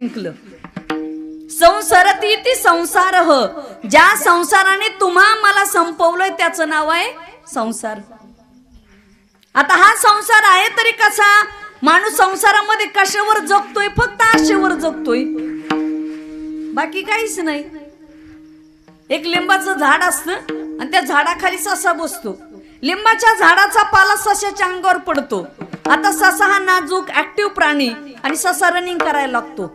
जिंकलं. संसारती ती संसार ह. ज्या संसाराने तुम्हा मला संपवलंय त्याचं नाव आहे संसार. आता हा संसार आहे तरी कसा? माणूस संसारामध्ये कशावर जगतोय? फक्त आशेवर जगतोय. बाकी काहीच नाही. एक लिंबाचं झाड असतं आणि त्या झाडाखाली ससा बसतो. लिंबाच्या झाडाचा पाला सशाच्या अंगावर पडतो. आता ससा हा नाजूक ऍक्टिव्ह प्राणी आणि ससा रनिंग करायला लागतो.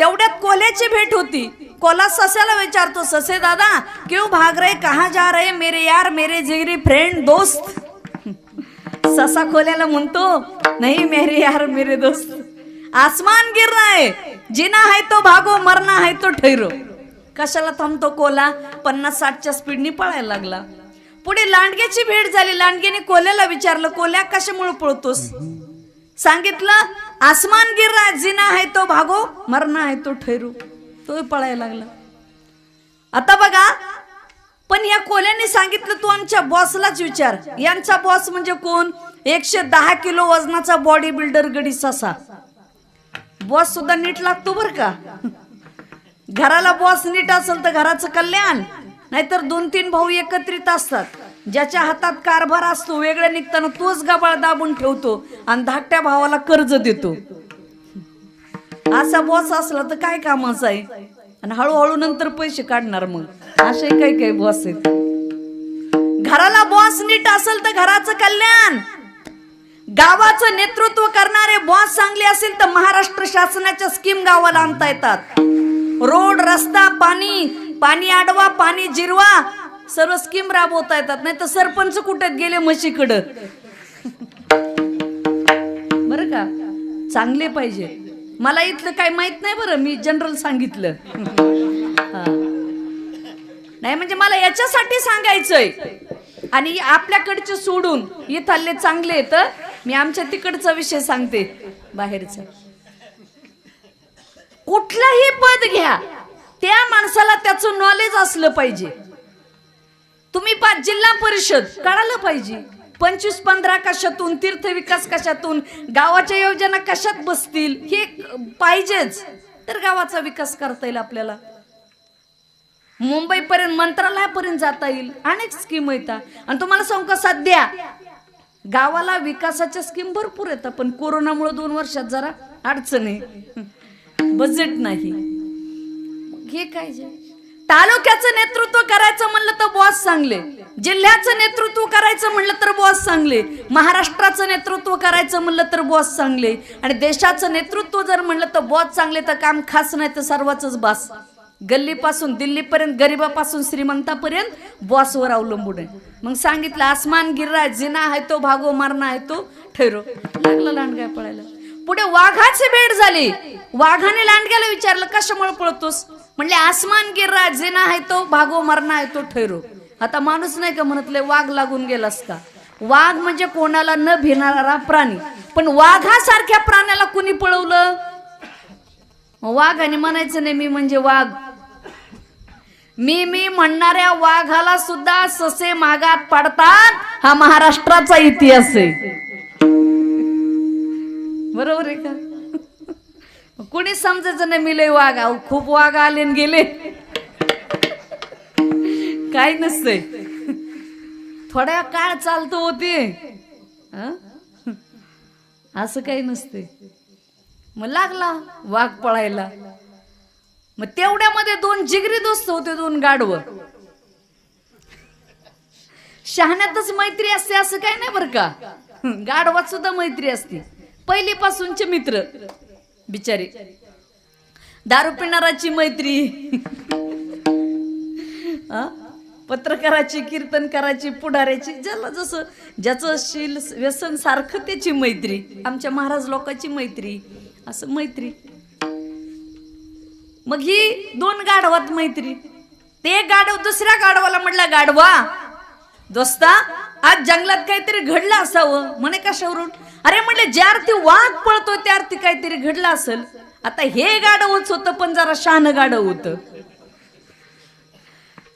तेवढ्यात कोल्याची भेट होती. कोला सस्याला विचारतो ससे दादा क्यों भाग रहे? कहा जा रहे? मेरे यार मेरे जिगरी फ्रेंड दोस्त. ससा खोल्याला म्हणतो नाही मेरे यार मेरे दोस्त. आसमान गिर आहे जिना है तो भागो मरना है तो ठैरो कशाला थांबतो कोला? पन्नास साठच्या स्पीडनी पळायला लागला. पुढे लांडग्याची भेट झाली. लांडग्याने कोल्याला विचारलं कोल्या कशामुळे पळतोस? सांगितलं आसमान गिर आहे जिना तो भागो मरना आहे तो ठैरू तोही पळायला लागला. आता बघा पण या कोल्याने सांगितलं तू आमच्या बॉसलाच विचार. यांचा बॉस म्हणजे कोण? एकशे दहा किलो वजनाचा बॉडी बिल्डर गडी ससा. बॉस सुद्धा नीट लागतो बर का? घराला बॉस नीट असेल तर घराचं कल्याण नाहीतर दोन तीन भाऊ एकत्रित असतात. ज्याच्या हातात कारभार असतो वेगळ्या निघताना तोच गबाळ दाबून ठेवतो आणि धाकट्या भावाला कर्ज देतो. असा बॉस असला तर काय कामाचा आहे? आणि हळूहळू नंतर पैसे काढणार मग. असे काही काही बॉस आहेत. घराला बॉस नीट असेल तर घराचं कल्याण. गावाचं नेतृत्व करणारे बॉस चांगले असेल तर महाराष्ट्र शासनाच्या स्कीम गावाला आणता येतात. रोड रस्ता पाणी पाणी आडवा पाणी जिरवा सर्व स्कीम राबवता येतात नाही तर सरपंच कुठेत गेले म्हशीकडं. बरं का? चांगले पाहिजे. मला इथलं काही माहीत नाही बरं मी जनरल सांगितलं. नाही म्हणजे मला याच्यासाठी सांगायचंय. आणि आपल्याकडचे सोडून इथले चांगले तर मी आमच्या तिकडचा विषय सांगते बाहेरचा. कुठलंही पद घ्या त्या माणसाला त्याचं नॉलेज असलं पाहिजे. तुम्ही पाच जिल्हा परिषद कळालं पाहिजे. पंचवीस पंधरा कशातून तीर्थ विकास कशातून गावाच्या योजना कशात बसतील हे पाहिजेच. तर गावाचा विकास करता येईल आपल्याला. मुंबईपर्यंत मंत्रालयापर्यंत जाता येईल. अनेक स्कीम येतात आणि तुम्हाला सांगू का सध्या? गावाला विकासाच्या स्कीम भरपूर येतात पण कोरोनामुळे दोन वर्षात जरा अडचण आहे. बजेट नाही. हे काय जे? तालुक्याचं नेतृत्व करायचं म्हणलं तर बॉस चांगले जिल्ह्याचं नेतृत्व करायचं म्हणलं तर बॉस चांगले महाराष्ट्राचं नेतृत्व करायचं म्हणलं तर बॉस चांगले आणि देशाचं नेतृत्व जर म्हणलं तर बॉस चांगले तर काम खास नाही तर सर्वांच बास. गल्लीपासून दिल्लीपर्यंत गरिबापासून श्रीमंतापर्यंत बॉसवर अवलंबून आहे. मग सांगितलं आसमान गिर्रा जिना आहे तो भागो मारणा आहे तो. ठैरो लागला लांडगाय पळायला. पुढे वाघाची भेट झाली. वाघाने लांडग्याला विचारलं कशामुळे पळतोस? म्हणले आसमान गिर्रा ना आहे तो भागो मरणा आहे तो ठैरो. आता माणूस नाही का म्हणतले वाघ लागून गेलास का? वाघ म्हणजे कोणाला न भिणारा प्राणी. पण वाघासारख्या प्राण्याला कुणी पळवलं? वाघ वाघाने म्हणायचं नाही मी म्हणजे वाघ. मी मी म्हणणाऱ्या वाघाला सुद्धा ससे मागात पाडतात हा महाराष्ट्राचा इतिहास आहे. बरोबर आहे का? कुणी समजायचं नाही मी लय वाघ अहो, खूप वाघ आले न गेले. काय नसतंय. थोड्या काळ चालतो होते असं काही नसते मग लागला वाघ पळायला. मग तेवढ्यामध्ये दोन जिगरी दोस्त होते दोन गाडव शहाण्यातच मैत्री असते असं काही नाही बरं का? गाढवात सुद्धा मैत्री असते. पहिलीपासूनचे मित्र. बिचारे. दारू पिणाराची मैत्री. पत्रकाराची कीर्तनकाराची पुढाऱ्याची ज्याला जसं ज्याचं शील व्यसन सारखं त्याची मैत्री. आमच्या महाराज लोकांची मैत्री. असं मैत्री. मग ही दोन गाढवात मैत्री. ते गाढव दुसऱ्या गाढवाला म्हटलं गाढवा दोस्ता आज जंगलात काहीतरी घडलं असावं. म्हणे कशावरून अरे म्हणले ज्या अर्थी वाघ पळतो त्या अर्थी काहीतरी घडलं असेल. आता हे गाढवच होतं पण जरा शान गाढव होतं.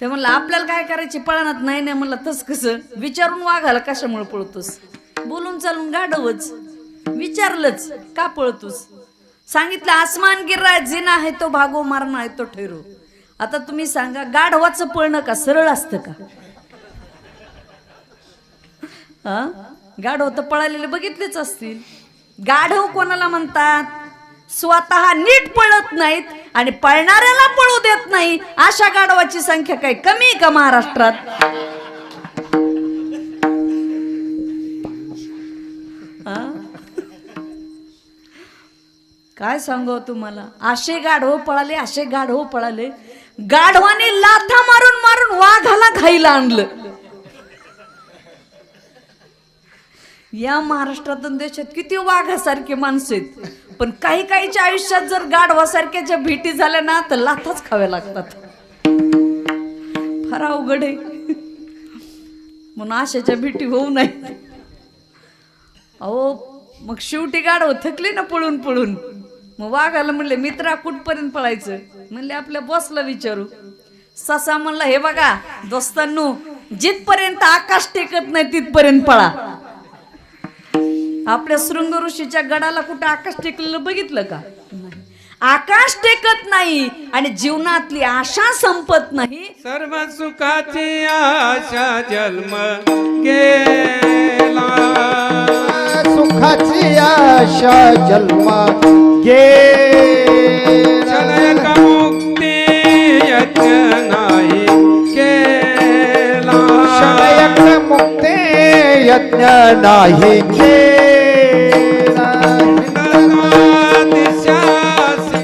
ते म्हणलं आपल्याला काय करायची पळणात? नाही नाही म्हणलं तस कसं? विचारून वाघाला कशामुळे पळतोस? बोलून चालून गाढवच. विचारलंच का पळतोस? सांगितलं आसमान गिर्रा जिना आहे तो भागो मारणं आहे तो ठेरो. आता तुम्ही सांगा गाढवाचं पळणं का सरळ असतं का? हा? गाढव तर पळालेले बघितलेच असतील. गाढव कोणाला म्हणतात? स्वतः नीट पळत नाहीत आणि पळणाऱ्याला पळू देत नाही. अशा गाढवाची संख्या काही कमी आहे का महाराष्ट्रात? काय सांगू तुम्हाला? असे गाढव पळाले असे गाढव पळाले. गाढवाने लाथा मारून मारून वाघाला खायला आणलं. या महाराष्ट्रातून देशात किती वाघासारखे माणसं आहेत. पण काही काहीच्या आयुष्यात जर गाढवासारख्याच्या भेटी झाल्या ना तर लाथाच खाव्या लागतात. फार अवघड आहे. म्हणून आशाच्या भेटी होऊ नये अहो मग शेवटी गाढव थकली ना पळून पळून. मग वाघाला म्हणले मित्रा कुठपर्यंत पळायचं? म्हणले आपल्या बॉसला विचारू. ससा म्हणला हे बघा दोस्तांनो जिथपर्यंत आकाश टेकत नाही तिथपर्यंत पळा. आपल्या शृंग ऋषीच्या गडाला कुठं आकाश टेकलेलं बघितलं का. आकाश टेकत नाही आणि जीवनातली आशा संपत नाही. सर्व सुखाची आशा जन्म गेला. सुखाची आशा जन्म गेला. मुक्ती यज्ञ नाही केला. शयक मुक्ते यज्ञ नाही